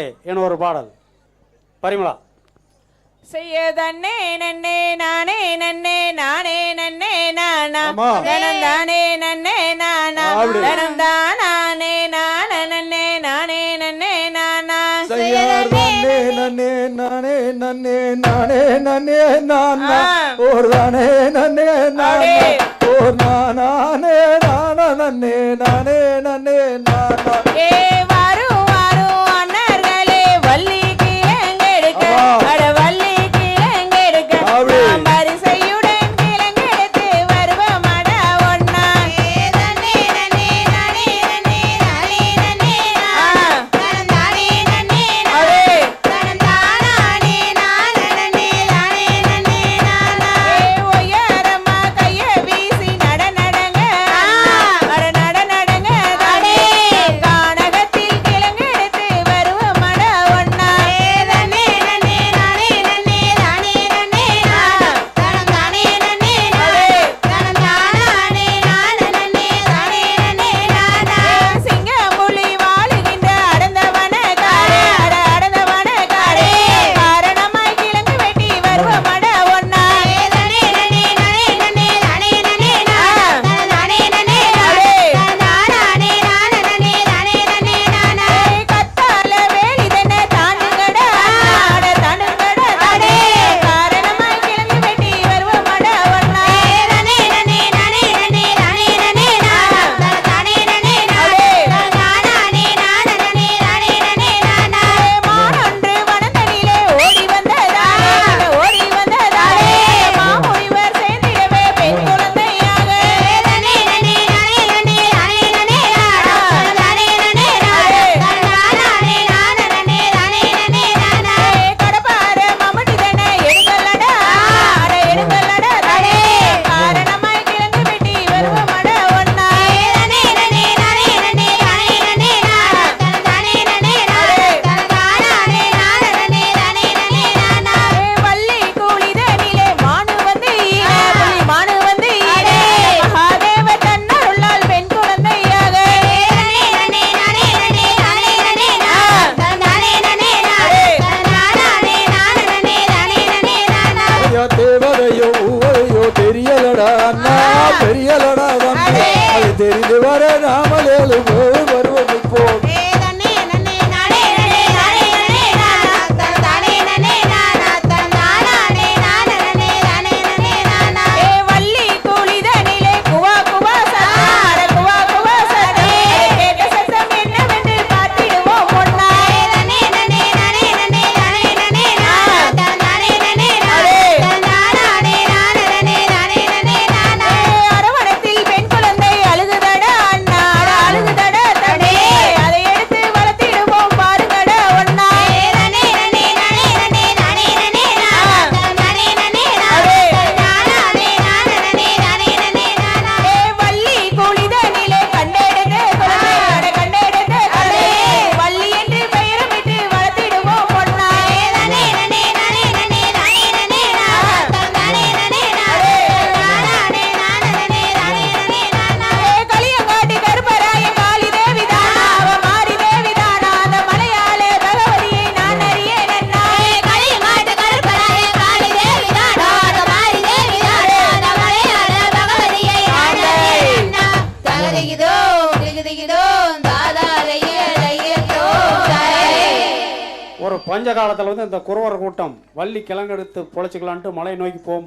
என ஒரு பாடல். பரிமளா. செய்ய தன்னே நன்னே நானே நன்னே நானே நன்னே நானா. தனம் தானே நன்னே நானா. தனம் தானே நான. நன்னே நானே நன்னே நானா. செய்ய தன்னே நன்னே நானே நன்னே நானே நன்னே நானா. ஒரு தானே நன்னே நானே. ஒரு பஞ்ச காலத்தில் வந்து இந்த குறவர் கூட்டம் வள்ளி கிழங்கெடுத்து பொழைச்சிக்கலான்ட்டு மலை நோக்கி போகும்போது